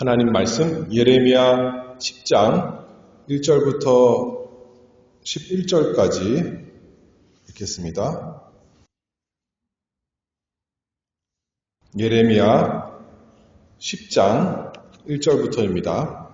하나님 말씀 예레미야 10장 1절부터 11절까지 읽겠습니다. 예레미야 10장 1절부터입니다.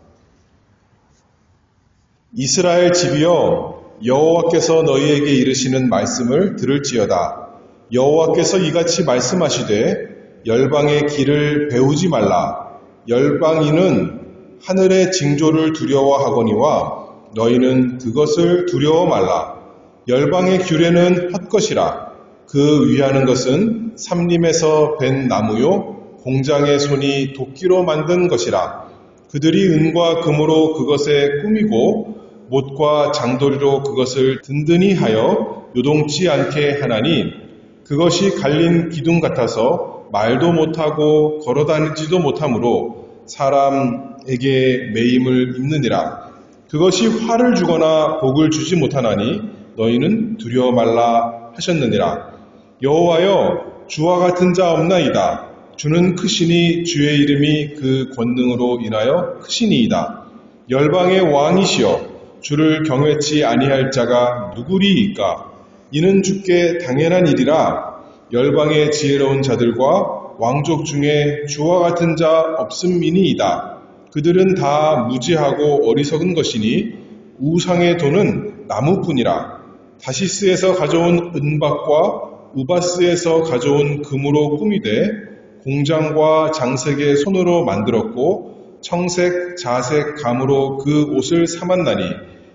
이스라엘 집이여 여호와께서 너희에게 이르시는 말씀을 들을지어다. 여호와께서 이같이 말씀하시되 열방의 길을 배우지 말라. 열방인은 하늘의 징조를 두려워하거니와 너희는 그것을 두려워 말라. 열방의 규례는 헛것이라. 그 위하는 것은 삼림에서 벤 나무요 공장의 손이 도끼로 만든 것이라. 그들이 은과 금으로 그것에 꾸미고 못과 장도리로 그것을 든든히 하여 요동치 않게 하나니 그것이 갈린 기둥 같아서 말도 못하고 걸어다니지도 못하므로 사람에게 매임을 입느니라. 그것이 화를 주거나 복을 주지 못하나니 너희는 두려워 말라 하셨느니라. 여호와여 주와 같은 자 없나이다. 주는 크시니 주의 이름이 그 권능으로 인하여 크시니이다. 열방의 왕이시여 주를 경외치 아니할 자가 누구리이까? 이는 주께 당연한 일이라 열방의 지혜로운 자들과 왕족 중에 주와 같은 자 없음이니이다. 그들은 다 무지하고 어리석은 것이니 우상의 돈은 나무뿐이라. 다시스에서 가져온 은박과 우바스에서 가져온 금으로 꾸미되 공장과 장색의 손으로 만들었고 청색, 자색, 감으로 그 옷을 삼았나니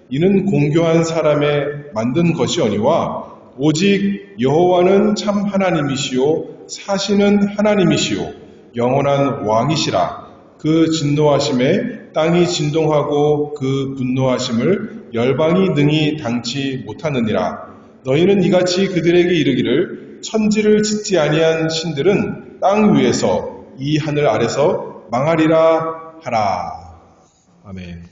이는 공교한 사람의 만든 것이오니와 오직 여호와는 참 하나님이시요 사시는 하나님이시요 영원한 왕이시라. 그 진노하심에 땅이 진동하고 그 분노하심을 열방이 능히 당치 못하느니라. 너희는 이같이 그들에게 이르기를 천지를 짓지 아니한 신들은 땅 위에서 이 하늘 아래서 망하리라 하라. 아멘.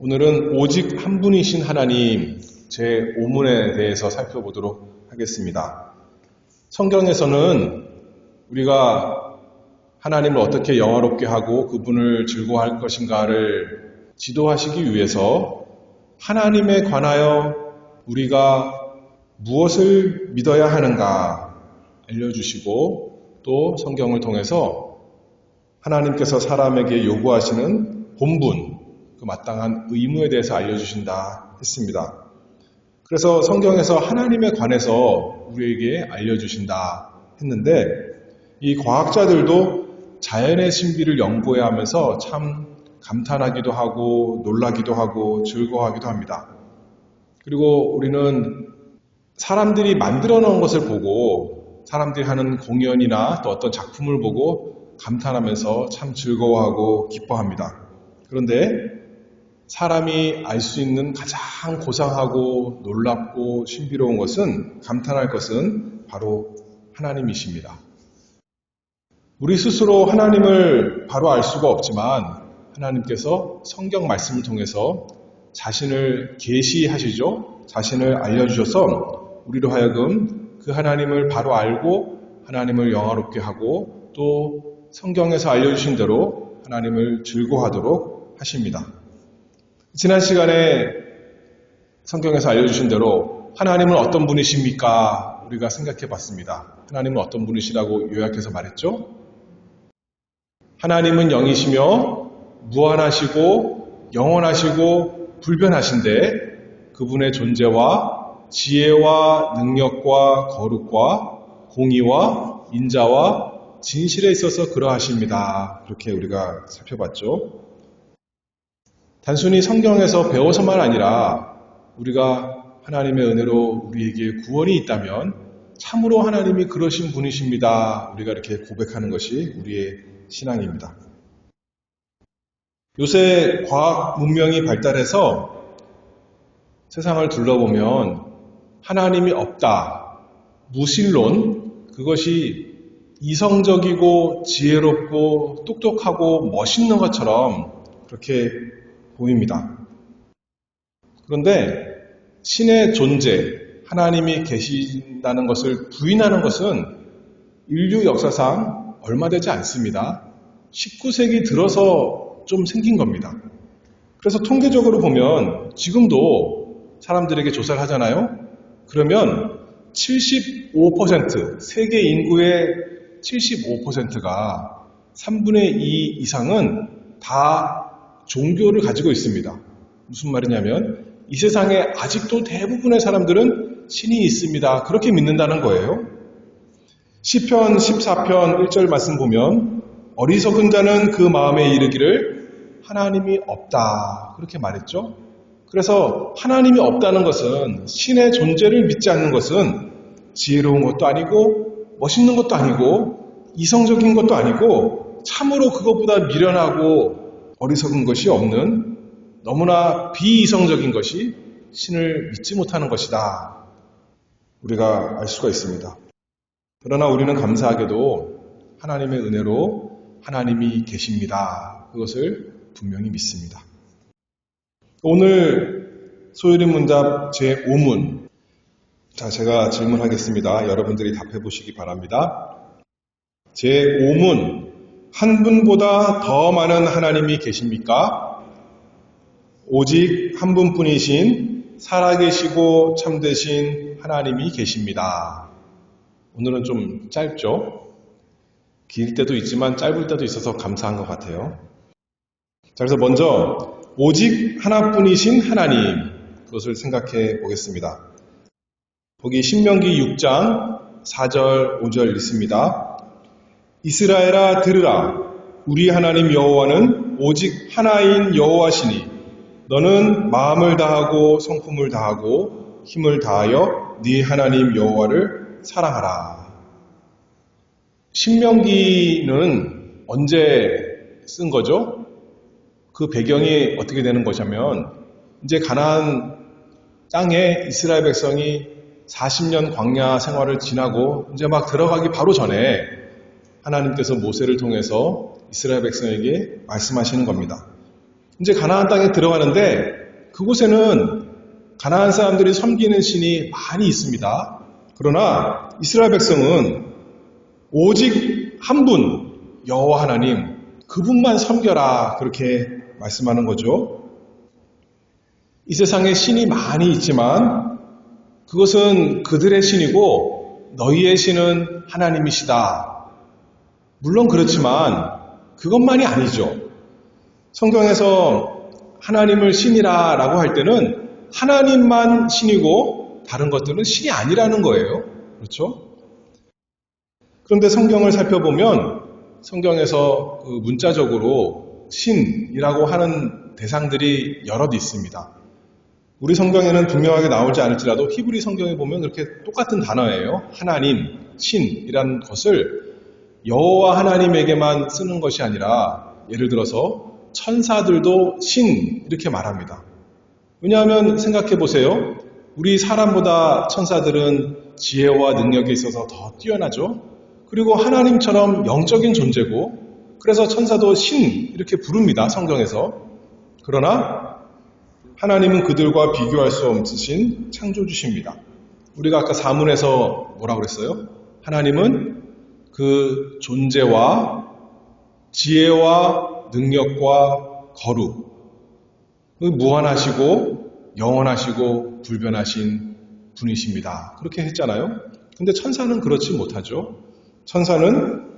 오늘은 오직 한 분이신 하나님 제 5문에 대해서 살펴보도록 하겠습니다. 성경에서는 우리가 하나님을 어떻게 영화롭게 하고 그분을 즐거워할 것인가를 지도하시기 위해서 하나님에 관하여 우리가 무엇을 믿어야 하는가 알려주시고 또 성경을 통해서 하나님께서 사람에게 요구하시는 본분, 그 마땅한 의무에 대해서 알려주신다 했습니다. 그래서 성경에서 하나님에 관해서 우리에게 알려주신다 했는데 이 과학자들도 자연의 신비를 연구해 하면서 참 감탄하기도 하고 놀라기도 하고 즐거워하기도 합니다. 그리고 우리는 사람들이 만들어 놓은 것을 보고 사람들이 하는 공연이나 또 어떤 작품을 보고 감탄하면서 참 즐거워하고 기뻐합니다. 그런데 사람이 알 수 있는 가장 고상하고 놀랍고 신비로운 것은 감탄할 것은 바로 하나님이십니다. 우리 스스로 하나님을 바로 알 수가 없지만 하나님께서 성경 말씀을 통해서 자신을 계시하시죠. 자신을 알려주셔서 우리로 하여금 그 하나님을 바로 알고 하나님을 영화롭게 하고 또 성경에서 알려주신 대로 하나님을 즐거워하도록 하십니다. 지난 시간에 성경에서 알려주신 대로 하나님은 어떤 분이십니까? 우리가 생각해 봤습니다. 하나님은 어떤 분이시라고 요약해서 말했죠? 하나님은 영이시며 무한하시고 영원하시고 불변하신데 그분의 존재와 지혜와 능력과 거룩과 공의와 인자와 진실에 있어서 그러하십니다. 그렇게 우리가 살펴봤죠. 단순히 성경에서 배워서만 아니라 우리가 하나님의 은혜로 우리에게 구원이 있다면 참으로 하나님이 그러신 분이십니다. 우리가 이렇게 고백하는 것이 우리의 신앙입니다. 요새 과학 문명이 발달해서 세상을 둘러보면 하나님이 없다. 무신론, 그것이 이성적이고 지혜롭고 똑똑하고 멋있는 것처럼 그렇게 보입니다. 그런데 신의 존재, 하나님이 계신다는 것을 부인하는 것은 인류 역사상 얼마 되지 않습니다. 19세기 들어서 좀 생긴 겁니다. 그래서 통계적으로 보면 지금도 사람들에게 조사를 하잖아요. 그러면 75% 세계 인구의 75%가 3분의 2 이상은 다 종교를 가지고 있습니다. 무슨 말이냐면 이 세상에 아직도 대부분의 사람들은 신이 있습니다. 그렇게 믿는다는 거예요. 시편 14편 1절 말씀 보면 어리석은 자는 그 마음에 이르기를 하나님이 없다. 그렇게 말했죠. 그래서 하나님이 없다는 것은 신의 존재를 믿지 않는 것은 지혜로운 것도 아니고 멋있는 것도 아니고 이성적인 것도 아니고 참으로 그것보다 미련하고 어리석은 것이 없는 너무나 비이성적인 것이 신을 믿지 못하는 것이다. 우리가 알 수가 있습니다. 그러나 우리는 감사하게도 하나님의 은혜로 하나님이 계십니다. 그것을 분명히 믿습니다. 오늘 소유린 문답 제 5문. 자, 제가 질문하겠습니다. 여러분들이 답해 보시기 바랍니다. 제 5문. 한 분보다 더 많은 하나님이 계십니까? 오직 한 분뿐이신 살아계시고 참되신 하나님이 계십니다. 오늘은 좀 짧죠? 길 때도 있지만 짧을 때도 있어서 감사한 것 같아요. 자, 그래서 먼저 오직 하나뿐이신 하나님 그것을 생각해 보겠습니다. 거기 신명기 6장 4절 5절 있습니다. 이스라엘아 들으라 우리 하나님 여호와는 오직 하나인 여호와시니 너는 마음을 다하고 성품을 다하고 힘을 다하여 네 하나님 여호와를 사랑하라. 신명기는 언제 쓴 거죠? 그 배경이 어떻게 되는 것이냐면 이제 가나안 땅에 이스라엘 백성이 40년 광야 생활을 지나고 이제 막 들어가기 바로 전에 하나님께서 모세를 통해서 이스라엘 백성에게 말씀하시는 겁니다. 이제 가나안 땅에 들어가는데 그곳에는 가나안 사람들이 섬기는 신이 많이 있습니다. 그러나 이스라엘 백성은 오직 한 분 여호와 하나님 그분만 섬겨라 그렇게 말씀하는 거죠. 이 세상에 신이 많이 있지만 그것은 그들의 신이고 너희의 신은 하나님이시다. 물론 그렇지만 그것만이 아니죠. 성경에서 하나님을 신이라 라고 할 때는 하나님만 신이고 다른 것들은 신이 아니라는 거예요. 그렇죠? 그런데 성경을 살펴보면 성경에서 그 문자적으로 신이라고 하는 대상들이 여럿 있습니다. 우리 성경에는 분명하게 나오지 않을지라도 히브리 성경에 보면 그렇게 똑같은 단어예요. 하나님, 신이라는 것을 여호와 하나님에게만 쓰는 것이 아니라 예를 들어서 천사들도 신 이렇게 말합니다. 왜냐하면 생각해 보세요. 우리 사람보다 천사들은 지혜와 능력에 있어서 더 뛰어나죠. 그리고 하나님처럼 영적인 존재고 그래서 천사도 신 이렇게 부릅니다. 성경에서. 그러나 하나님은 그들과 비교할 수 없으신 창조주십니다. 우리가 아까 사문에서 뭐라 그랬어요? 하나님은 그 존재와 지혜와 능력과 거룩, 그 무한하시고 영원하시고 불변하신 분이십니다. 그렇게 했잖아요. 근데 천사는 그렇지 못하죠. 천사는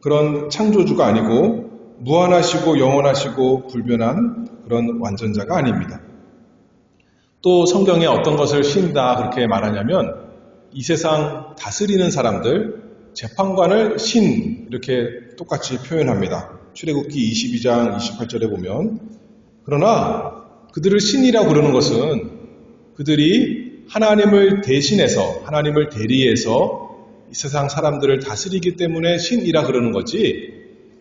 그런 창조주가 아니고 무한하시고 영원하시고 불변한 그런 완전자가 아닙니다. 또 성경에 어떤 것을 신다 그렇게 말하냐면 이 세상 다스리는 사람들, 재판관을 신 이렇게 똑같이 표현합니다. 출애굽기 22장 28절에 보면 그러나 그들을 신이라고 그러는 것은 그들이 하나님을 대신해서 하나님을 대리해서 이 세상 사람들을 다스리기 때문에 신이라 그러는 거지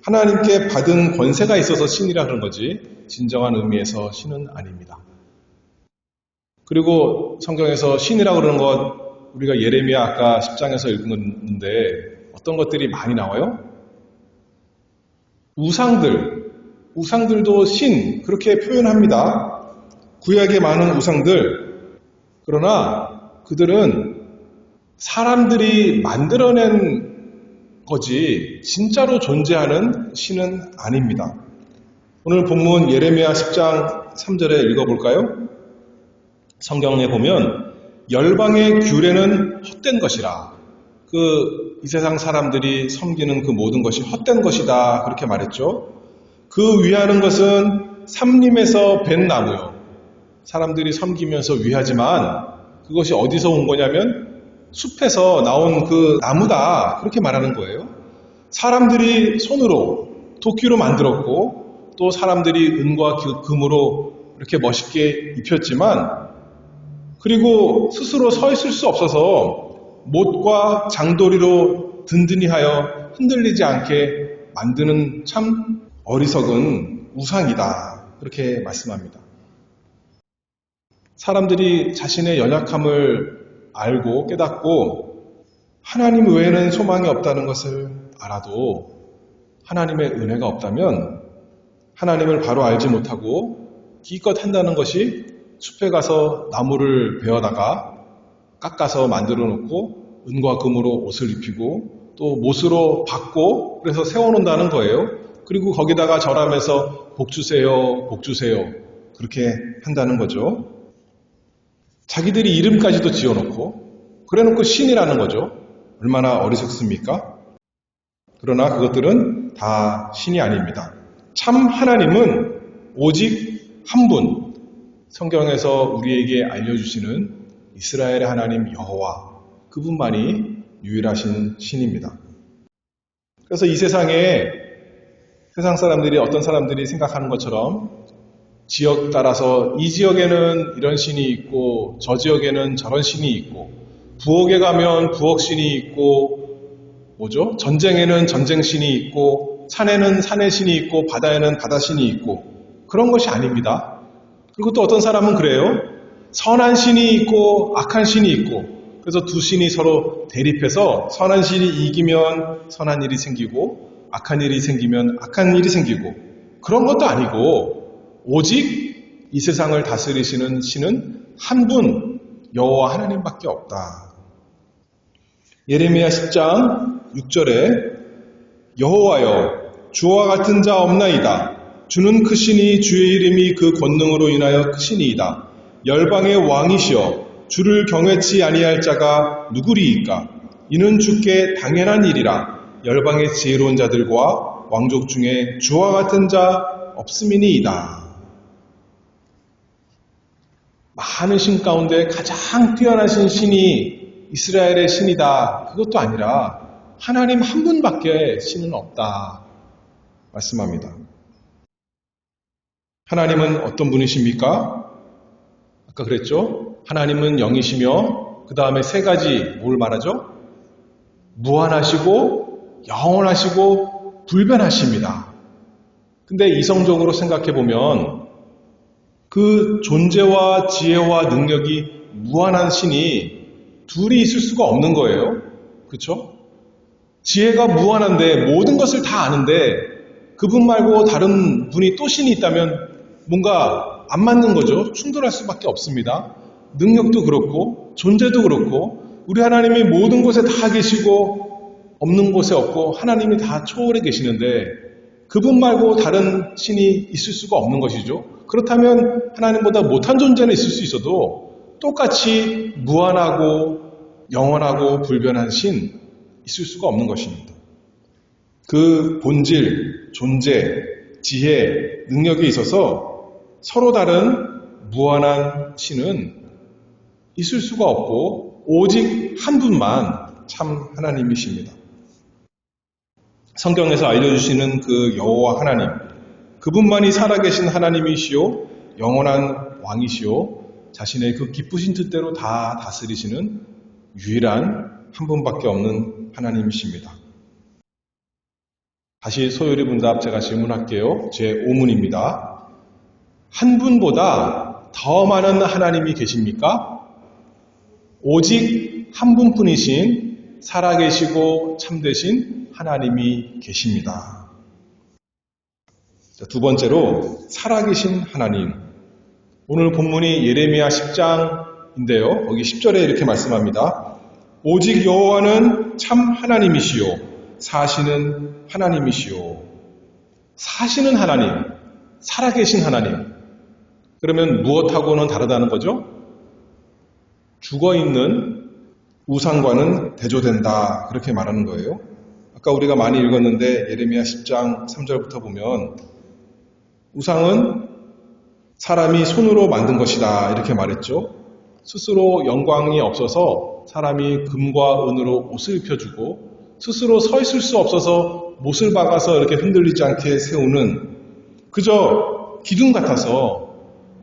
하나님께 받은 권세가 있어서 신이라 그러는 거지 진정한 의미에서 신은 아닙니다. 그리고 성경에서 신이라 그러는 것 우리가 예레미야 아까 10장에서 읽었는데 어떤 것들이 많이 나와요? 우상들, 우상들도 신 그렇게 표현합니다. 구약에 많은 우상들 그러나 그들은 사람들이 만들어낸 거지 진짜로 존재하는 신은 아닙니다. 오늘 본문 예레미야 10장 3절에 읽어볼까요? 성경에 보면 열방의 규례는 헛된 것이라. 그 이 세상 사람들이 섬기는 그 모든 것이 헛된 것이다. 그렇게 말했죠. 그 위하는 것은 삼림에서 벤 나무요. 사람들이 섬기면서 위하지만 그것이 어디서 온 거냐면 숲에서 나온 그 나무다. 그렇게 말하는 거예요. 사람들이 손으로 도끼로 만들었고 또 사람들이 은과 그 금으로 이렇게 멋있게 입혔지만 그리고 스스로 서 있을 수 없어서 못과 장도리로 든든히 하여 흔들리지 않게 만드는 참 어리석은 우상이다. 그렇게 말씀합니다. 사람들이 자신의 연약함을 알고 깨닫고 하나님 외에는 소망이 없다는 것을 알아도 하나님의 은혜가 없다면 하나님을 바로 알지 못하고 기껏 한다는 것이 숲에 가서 나무를 베어다가 깎아서 만들어 놓고 은과 금으로 옷을 입히고 또 못으로 받고 그래서 세워놓는다는 거예요. 그리고 거기다가 절하면서 복 주세요, 복 주세요. 그렇게 한다는 거죠. 자기들이 이름까지도 지어놓고 그래놓고 신이라는 거죠. 얼마나 어리석습니까? 그러나 그것들은 다 신이 아닙니다. 참 하나님은 오직 한 분, 성경에서 우리에게 알려주시는 이스라엘의 하나님 여호와, 그분만이 유일하신 신입니다. 그래서 이 세상에 세상 사람들이 어떤 사람들이 생각하는 것처럼 지역 따라서 이 지역에는 이런 신이 있고 저 지역에는 저런 신이 있고 부엌에 가면 부엌 신이 있고 뭐죠? 전쟁에는 전쟁 신이 있고 산에는 산의 신이 있고 바다에는 바다 신이 있고 그런 것이 아닙니다. 그리고 또 어떤 사람은 그래요. 선한 신이 있고 악한 신이 있고 그래서 두 신이 서로 대립해서 선한 신이 이기면 선한 일이 생기고 악한 일이 생기면 악한 일이 생기고 그런 것도 아니고 오직 이 세상을 다스리시는 신은 한 분 여호와 하나님밖에 없다. 예레미야 10장 6절에 여호와여 주와 같은 자 없나이다. 주는 크시니 주의 이름이 그 권능으로 인하여 크시니이다. 열방의 왕이시여 주를 경외치 아니할 자가 누구리이까? 이는 주께 당연한 일이라. 열방의 지혜로운 자들과 왕족 중에 주와 같은 자 없음이니이다. 많은 신 가운데 가장 뛰어나신 신이 이스라엘의 신이다. 그것도 아니라 하나님 한 분밖에 신은 없다. 말씀합니다. 하나님은 어떤 분이십니까? 아까 그랬죠? 하나님은 영이시며 그 다음에 세 가지 뭘 말하죠? 무한하시고 영원하시고 불변하십니다. 근데 이성적으로 생각해 보면 그 존재와 지혜와 능력이 무한한 신이 둘이 있을 수가 없는 거예요. 그렇죠? 지혜가 무한한데 모든 것을 다 아는데 그분 말고 다른 분이 또 신이 있다면 뭔가 안 맞는 거죠. 충돌할 수밖에 없습니다. 능력도 그렇고 존재도 그렇고 우리 하나님이 모든 곳에 다 계시고 없는 곳에 없고 하나님이 다 초월해 계시는데 그분 말고 다른 신이 있을 수가 없는 것이죠. 그렇다면 하나님보다 못한 존재는 있을 수 있어도 똑같이 무한하고 영원하고 불변한 신 있을 수가 없는 것입니다. 그 본질, 존재, 지혜, 능력에 있어서 서로 다른 무한한 신은 있을 수가 없고 오직 한 분만 참 하나님이십니다. 성경에서 알려주시는 그 여호와 하나님, 그분만이 살아계신 하나님이시요, 영원한 왕이시요, 자신의 그 기쁘신 뜻대로 다 다스리시는 유일한 한 분밖에 없는 하나님이십니다. 다시 소요리 분답 제가 질문할게요. 제 5문입니다. 한 분보다 더 많은 하나님이 계십니까? 오직 한 분뿐이신 살아계시고 참되신 하나님이 계십니다. 두 번째로 살아계신 하나님. 오늘 본문이 예레미야 10장인데요. 거기 10절에 이렇게 말씀합니다. 오직 여호와는 참 하나님이시요 사시는 하나님이시오. 사시는 하나님, 살아계신 하나님. 그러면 무엇하고는 다르다는 거죠? 죽어 있는 우상과는 대조된다. 그렇게 말하는 거예요. 아까 우리가 많이 읽었는데 예레미야 10장 3절부터 보면 우상은 사람이 손으로 만든 것이다. 이렇게 말했죠. 스스로 영광이 없어서 사람이 금과 은으로 옷을 입혀주고 스스로 서 있을 수 없어서 못을 박아서 이렇게 흔들리지 않게 세우는 그저 기둥 같아서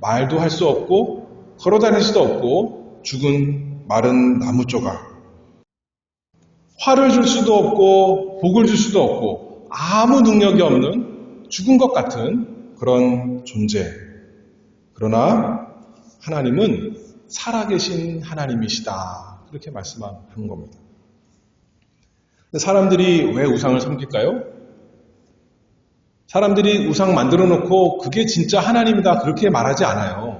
말도 할 수 없고 걸어 다닐 수도 없고 죽은 마른 나무 조각 화를 줄 수도 없고 복을 줄 수도 없고 아무 능력이 없는 죽은 것 같은 그런 존재. 그러나 하나님은 살아계신 하나님이시다. 그렇게 말씀하는 겁니다. 사람들이 왜 우상을 섬길까요? 사람들이 우상 만들어 놓고 그게 진짜 하나님이다 그렇게 말하지 않아요.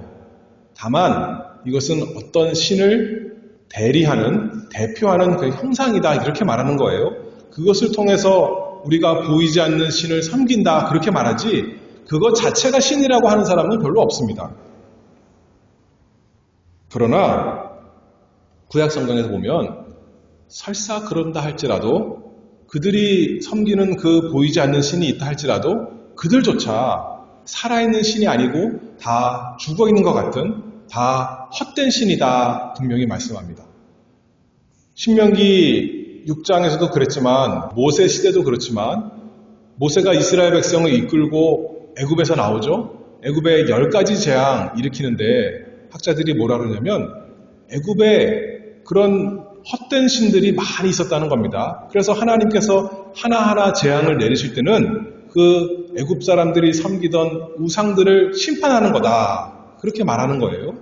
다만 이것은 어떤 신을 대리하는, 대표하는 그 형상이다 이렇게 말하는 거예요. 그것을 통해서 우리가 보이지 않는 신을 섬긴다 그렇게 말하지 그것 자체가 신이라고 하는 사람은 별로 없습니다. 그러나 구약 성경에서 보면 설사 그런다 할지라도 그들이 섬기는 그 보이지 않는 신이 있다 할지라도 그들조차 살아있는 신이 아니고 다 죽어 있는 것 같은 다 헛된 신이다 분명히 말씀합니다. 신명기 6장에서도 그랬지만 모세 시대도 그렇지만 모세가 이스라엘 백성을 이끌고 애굽에서 나오죠. 애굽에 열 가지 재앙 일으키는데 학자들이 뭐라 그러냐면 애굽에 그런 헛된 신들이 많이 있었다는 겁니다. 그래서 하나님께서 하나하나 재앙을 내리실 때는 그 애굽 사람들이 섬기던 우상들을 심판하는 거다. 그렇게 말하는 거예요.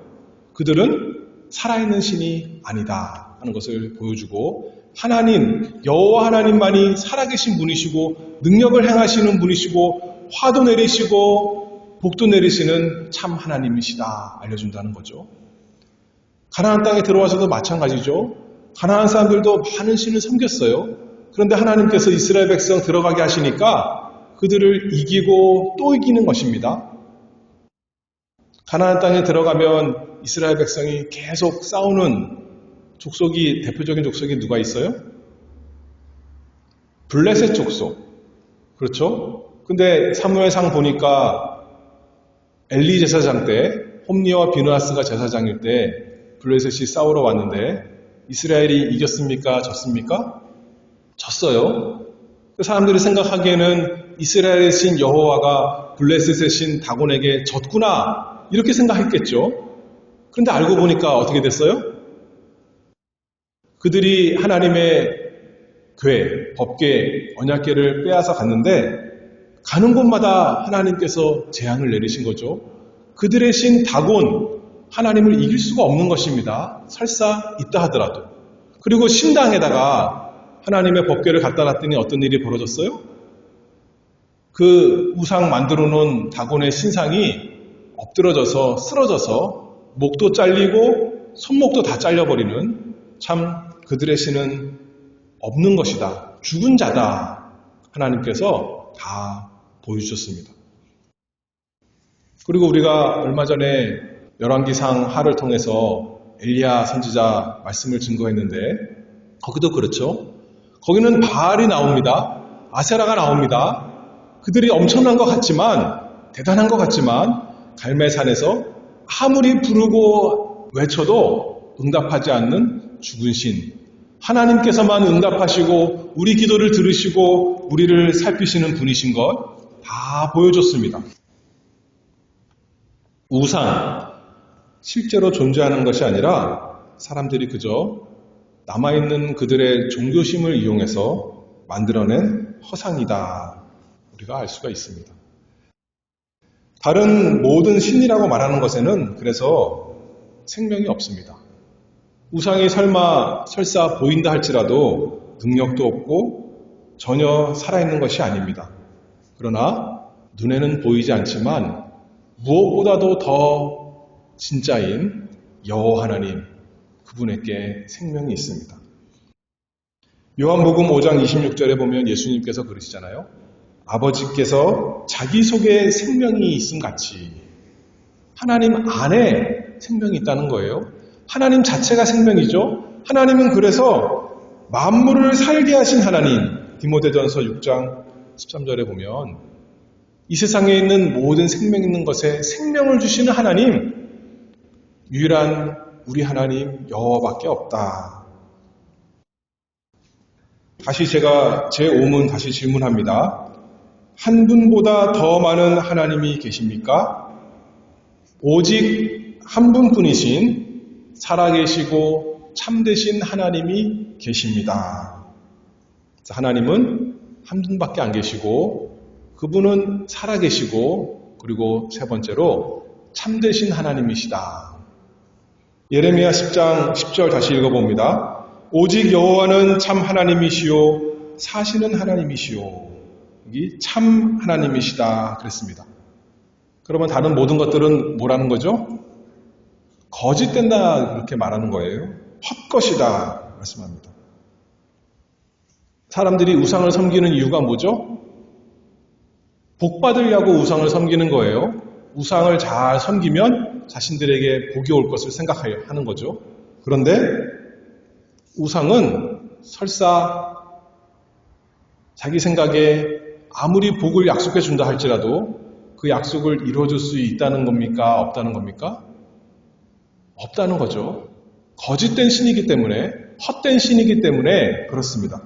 그들은 살아있는 신이 아니다 하는 것을 보여주고 하나님 여호와 하나님만이 살아계신 분이시고 능력을 행하시는 분이시고 화도 내리시고 복도 내리시는 참 하나님이시다 알려준다는 거죠. 가나안 땅에 들어와서도 마찬가지죠. 가나안 사람들도 많은 신을 섬겼어요. 그런데 하나님께서 이스라엘 백성 들어가게 하시니까 그들을 이기고 또 이기는 것입니다. 가나안 땅에 들어가면 이스라엘 백성이 계속 싸우는 족속이 대표적인 족속이 누가 있어요? 블레셋 족속. 그렇죠? 근데 사무엘상 보니까 엘리 제사장 때 홈리와 비누아스가 제사장일 때 블레셋이 싸우러 왔는데 이스라엘이 이겼습니까? 졌습니까? 졌어요. 그 사람들이 생각하기에는 이스라엘의 신 여호와가 블레셋의 신 다곤에게 졌구나 이렇게 생각했겠죠. 그런데 알고 보니까 어떻게 됐어요? 그들이 하나님의 궤, 법궤, 언약궤를 빼앗아 갔는데 가는 곳마다 하나님께서 재앙을 내리신 거죠. 그들의 신 다곤, 하나님을 이길 수가 없는 것입니다. 설사 있다 하더라도. 그리고 신당에다가 하나님의 법궤를 갖다 놨더니 어떤 일이 벌어졌어요? 그 우상 만들어 놓은 다곤의 신상이 엎드러져서 쓰러져서 목도 잘리고 손목도 다 잘려버리는 참 그들의 신은 없는 것이다. 죽은 자다. 하나님께서 다 보여주셨습니다. 그리고 우리가 얼마 전에 열왕기상 하를 통해서 엘리야 선지자 말씀을 증거했는데 거기도 그렇죠. 거기는 바알이 나옵니다. 아세라가 나옵니다. 그들이 엄청난 것 같지만 대단한 것 같지만 갈매산에서 아무리 부르고 외쳐도 응답하지 않는 죽은 신. 하나님께서만 응답하시고 우리 기도를 들으시고 우리를 살피시는 분이신 것 다 보여줬습니다. 우상, 실제로 존재하는 것이 아니라 사람들이 그저 남아있는 그들의 종교심을 이용해서 만들어낸 허상이다. 우리가 알 수가 있습니다. 다른 모든 신이라고 말하는 것에는 그래서 생명이 없습니다. 우상이 설마 설사 보인다 할지라도 능력도 없고 전혀 살아있는 것이 아닙니다. 그러나 눈에는 보이지 않지만 무엇보다도 더 진짜인 여호 하나님 그분에게 생명이 있습니다. 요한복음 5장 26절에 보면 예수님께서 그러시잖아요. 아버지께서 자기 속에 생명이 있음 같이 하나님 안에 생명이 있다는 거예요. 하나님 자체가 생명이죠. 하나님은 그래서 만물을 살게 하신 하나님, 디모데전서 6장 13절에 보면 이 세상에 있는 모든 생명 있는 것에 생명을 주시는 하나님, 유일한 우리 하나님 여호와밖에 없다. 다시 제가 제 5문 다시 질문합니다. 한 분보다 더 많은 하나님이 계십니까? 오직 한 분뿐이신 살아계시고 참되신 하나님이 계십니다. 하나님은 한 분밖에 안 계시고 그분은 살아계시고 그리고 세 번째로 참되신 하나님이시다. 예레미야 10장 10절 다시 읽어봅니다. 오직 여호와는 참 하나님이시요 사시는 하나님이시요 여기 참 하나님이시다 그랬습니다. 그러면 다른 모든 것들은 뭐라는 거죠? 거짓된다 그렇게 말하는 거예요. 헛것이다 말씀합니다. 사람들이 우상을 섬기는 이유가 뭐죠? 복 받으려고 우상을 섬기는 거예요. 우상을 잘 섬기면 자신들에게 복이 올 것을 생각하는 거죠. 그런데 우상은 설사 자기 생각에 아무리 복을 약속해 준다 할지라도 그 약속을 이루어줄 수 있다는 겁니까? 없다는 겁니까? 없다는 거죠. 거짓된 신이기 때문에, 헛된 신이기 때문에 그렇습니다.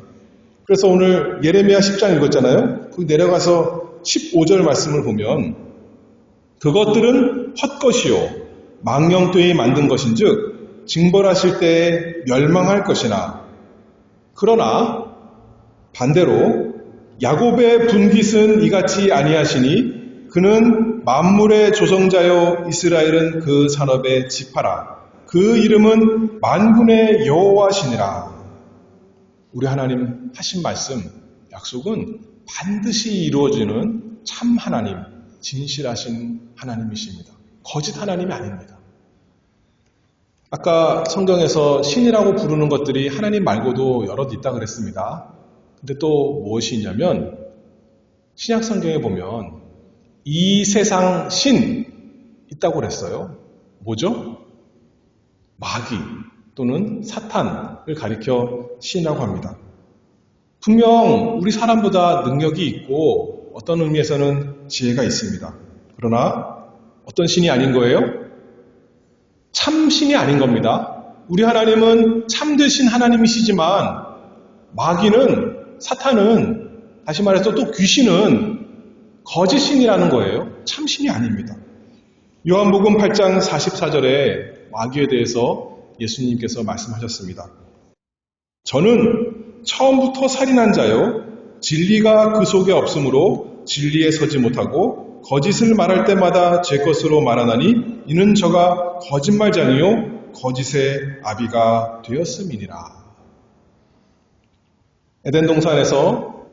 그래서 오늘 예레미야 10장 읽었잖아요. 거기 내려가서 15절 말씀을 보면 그것들은 헛것이요. 망령되이 만든 것인즉 징벌하실 때에 멸망할 것이나. 그러나 반대로 야곱의 분깃은 이같이 아니하시니 그는 만물의 조성자요 이스라엘은 그 산업에 지파라. 그 이름은 만군의 여호와시니라. 우리 하나님 하신 말씀 약속은 반드시 이루어지는 참 하나님 진실하신 하나님이십니다. 거짓 하나님이 아닙니다. 아까 성경에서 신이라고 부르는 것들이 하나님 말고도 여럿 있다 그랬습니다. 근데 또 무엇이 있냐면 신약 성경에 보면 이 세상 신 있다고 그랬어요. 뭐죠? 마귀 또는 사탄을 가리켜 신이라고 합니다. 분명 우리 사람보다 능력이 있고 어떤 의미에서는 지혜가 있습니다. 그러나 어떤 신이 아닌 거예요? 참 신이 아닌 겁니다. 우리 하나님은 참되신 하나님이시지만 마귀는 사탄은 다시 말해서 또 귀신은 거짓신이라는 거예요. 참신이 아닙니다. 요한복음 8장 44절에 마귀에 대해서 예수님께서 말씀하셨습니다. 저는 처음부터 살인한 자요. 진리가 그 속에 없으므로 진리에 서지 못하고 거짓을 말할 때마다 제 것으로 말하나니 이는 저가 거짓말장이요 거짓의 아비가 되었음이니라. 에덴 동산에서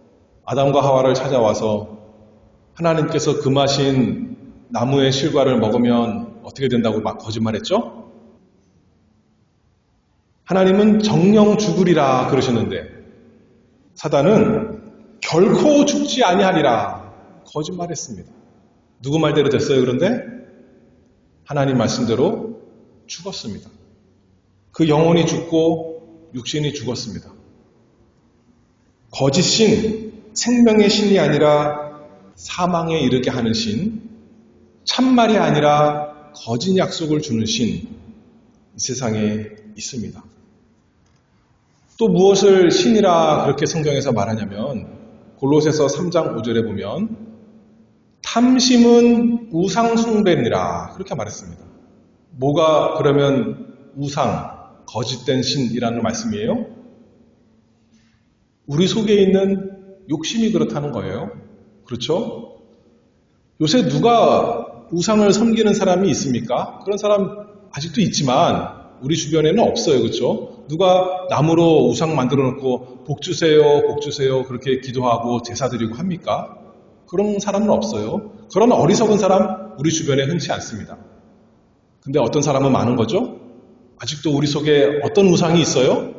아담과 하와를 찾아와서 하나님께서 금하신 나무의 실과를 먹으면 어떻게 된다고 막 거짓말했죠? 하나님은 정령 죽으리라 그러셨는데 사단은 결코 죽지 아니하리라 거짓말했습니다. 누구 말대로 됐어요, 그런데? 하나님 말씀대로 죽었습니다. 그 영혼이 죽고 육신이 죽었습니다. 거짓 신, 생명의 신이 아니라 사망에 이르게 하는 신, 참말이 아니라 거짓 약속을 주는 신, 이 세상에 있습니다. 또 무엇을 신이라 그렇게 성경에서 말하냐면, 골로새서 3장 5절에 보면, 탐심은 우상숭배니라 그렇게 말했습니다. 뭐가 그러면 우상, 거짓된 신이라는 말씀이에요? 우리 속에 있는 욕심이 그렇다는 거예요. 그렇죠? 요새 누가 우상을 섬기는 사람이 있습니까? 그런 사람 아직도 있지만 우리 주변에는 없어요. 그렇죠? 누가 나무로 우상 만들어 놓고 복 주세요, 복 주세요 그렇게 기도하고 제사 드리고 합니까? 그런 사람은 없어요. 그런 어리석은 사람 우리 주변에 흔치 않습니다. 근데 어떤 사람은 많은 거죠? 아직도 우리 속에 어떤 우상이 있어요?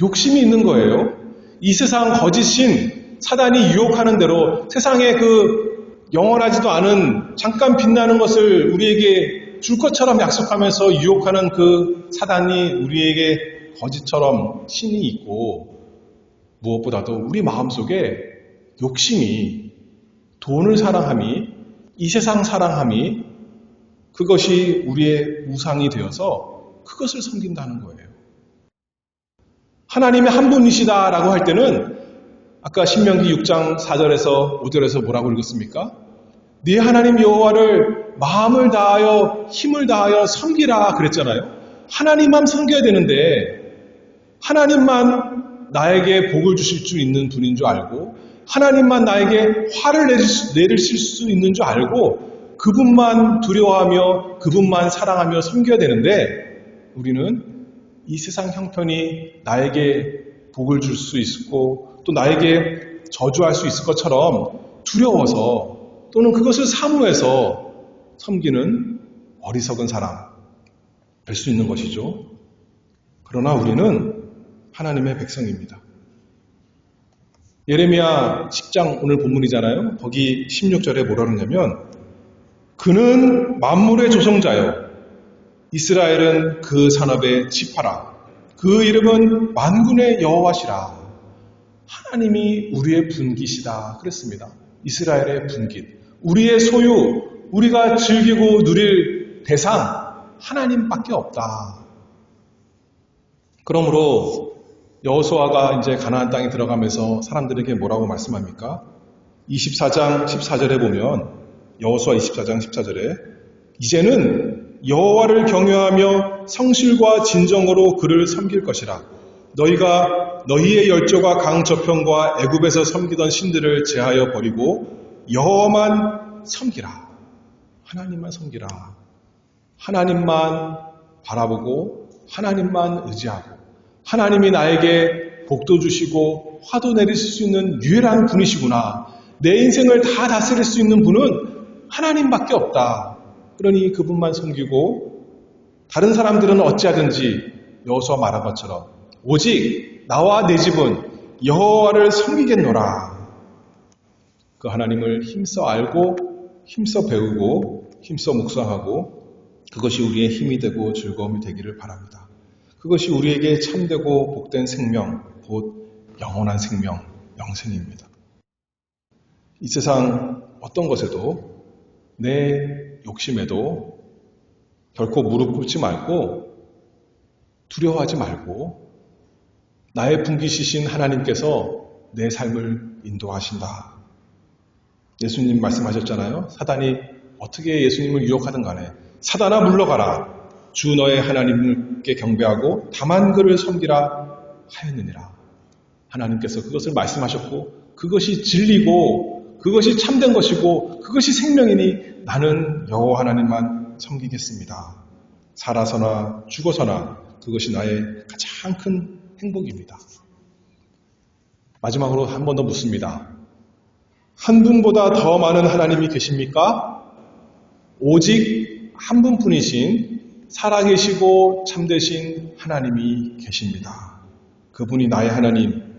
욕심이 있는 거예요. 이 세상 거짓신 사단이 유혹하는 대로 세상에 그 영원하지도 않은 잠깐 빛나는 것을 우리에게 줄 것처럼 약속하면서 유혹하는 그 사단이 우리에게 거짓처럼 신이 있고 무엇보다도 우리 마음속에 욕심이 돈을 사랑함이 이 세상 사랑함이 그것이 우리의 우상이 되어서 그것을 섬긴다는 거예요. 하나님이 한 분이시다라고 할 때는 아까 신명기 6장 4절에서 5절에서 뭐라고 읽었습니까? 네 하나님 여호와를 마음을 다하여 힘을 다하여 섬기라 그랬잖아요. 하나님만 섬겨야 되는데 하나님만 나에게 복을 주실 수 있는 분인 줄 알고 하나님만 나에게 화를 내리실 수 있는 줄 알고 그분만 두려워하며 그분만 사랑하며 섬겨야 되는데 우리는 이 세상 형편이 나에게 복을 줄 수 있고 또 나에게 저주할 수 있을 것처럼 두려워서 또는 그것을 사모해서 섬기는 어리석은 사람 될 수 있는 것이죠. 그러나 우리는 하나님의 백성입니다. 예레미야 10장 오늘 본문이잖아요. 거기 16절에 뭐라 그러냐면 그는 만물의 조성자요 이스라엘은 그 산업의 지파라. 그 이름은 만군의 여호와시라. 하나님이 우리의 분기시다. 그랬습니다. 이스라엘의 분깃. 우리의 소유, 우리가 즐기고 누릴 대상, 하나님밖에 없다. 그러므로 여호수아가 이제 가나안 땅에 들어가면서 사람들에게 뭐라고 말씀합니까? 24장 14절에 보면 여호수아 24장 14절에 이제는 여호와를 경외하며 성실과 진정으로 그를 섬길 것이라. 너희가 너희의 열조가 강 저편과 애굽에서 섬기던 신들을 제하여 버리고 여호와만 섬기라. 하나님만 섬기라. 하나님만 바라보고 하나님만 의지하고 하나님이 나에게 복도 주시고 화도 내리실 수 있는 유일한 분이시구나. 내 인생을 다 다스릴 수 있는 분은 하나님밖에 없다. 그러니 그분만 섬기고 다른 사람들은 어찌하든지 여호수아 말한 것처럼 오직 나와 내 집은 여호와를 섬기겠노라. 그 하나님을 힘써 알고 힘써 배우고 힘써 묵상하고 그것이 우리의 힘이 되고 즐거움이 되기를 바랍니다. 그것이 우리에게 참되고 복된 생명, 곧 영원한 생명, 영생입니다. 이 세상 어떤 것에도 내 욕심에도 결코 무릎 꿇지 말고 두려워하지 말고 나의 분기시신 하나님께서 내 삶을 인도하신다. 예수님 말씀하셨잖아요. 사단이 어떻게 예수님을 유혹하든 간에 사단아 물러가라. 주 너의 하나님께 경배하고 다만 그를 섬기라 하였느니라. 하나님께서 그것을 말씀하셨고 그것이 진리고 그것이 참된 것이고 그것이 생명이니 나는 여호와 하나님만 섬기겠습니다. 살아서나 죽어서나 그것이 나의 가장 큰 행복입니다. 마지막으로 한 번 더 묻습니다. 한 분보다 더 많은 하나님이 계십니까? 오직 한 분뿐이신 살아계시고 참되신 하나님이 계십니다. 그분이 나의 하나님,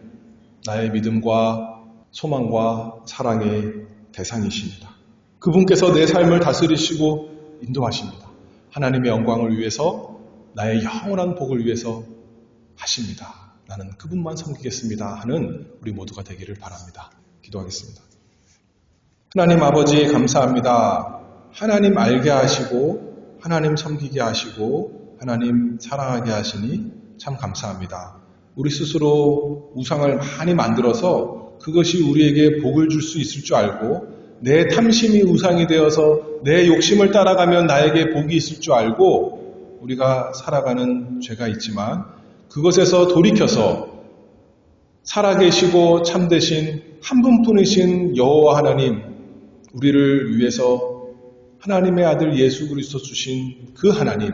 나의 믿음과 소망과 사랑의 대상이십니다. 그분께서 내 삶을 다스리시고 인도하십니다. 하나님의 영광을 위해서 나의 영원한 복을 위해서 하십니다. 나는 그분만 섬기겠습니다. 하는 우리 모두가 되기를 바랍니다. 기도하겠습니다. 하나님 아버지 감사합니다. 하나님 알게 하시고 하나님 섬기게 하시고 하나님 사랑하게 하시니 참 감사합니다. 우리 스스로 우상을 많이 만들어서 그것이 우리에게 복을 줄 수 있을 줄 알고 내 탐심이 우상이 되어서 내 욕심을 따라가면 나에게 복이 있을 줄 알고 우리가 살아가는 죄가 있지만 그것에서 돌이켜서 살아계시고 참되신 한 분뿐이신 여호와 하나님 우리를 위해서 하나님의 아들 예수 그리스도 주신 그 하나님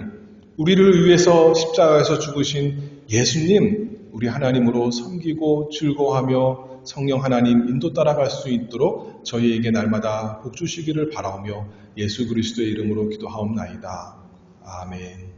우리를 위해서 십자가에서 죽으신 예수님 우리 하나님으로 섬기고 즐거워하며 성령 하나님 인도 따라갈 수 있도록 저희에게 날마다 복 주시기를 바라오며 예수 그리스도의 이름으로 기도하옵나이다. 아멘.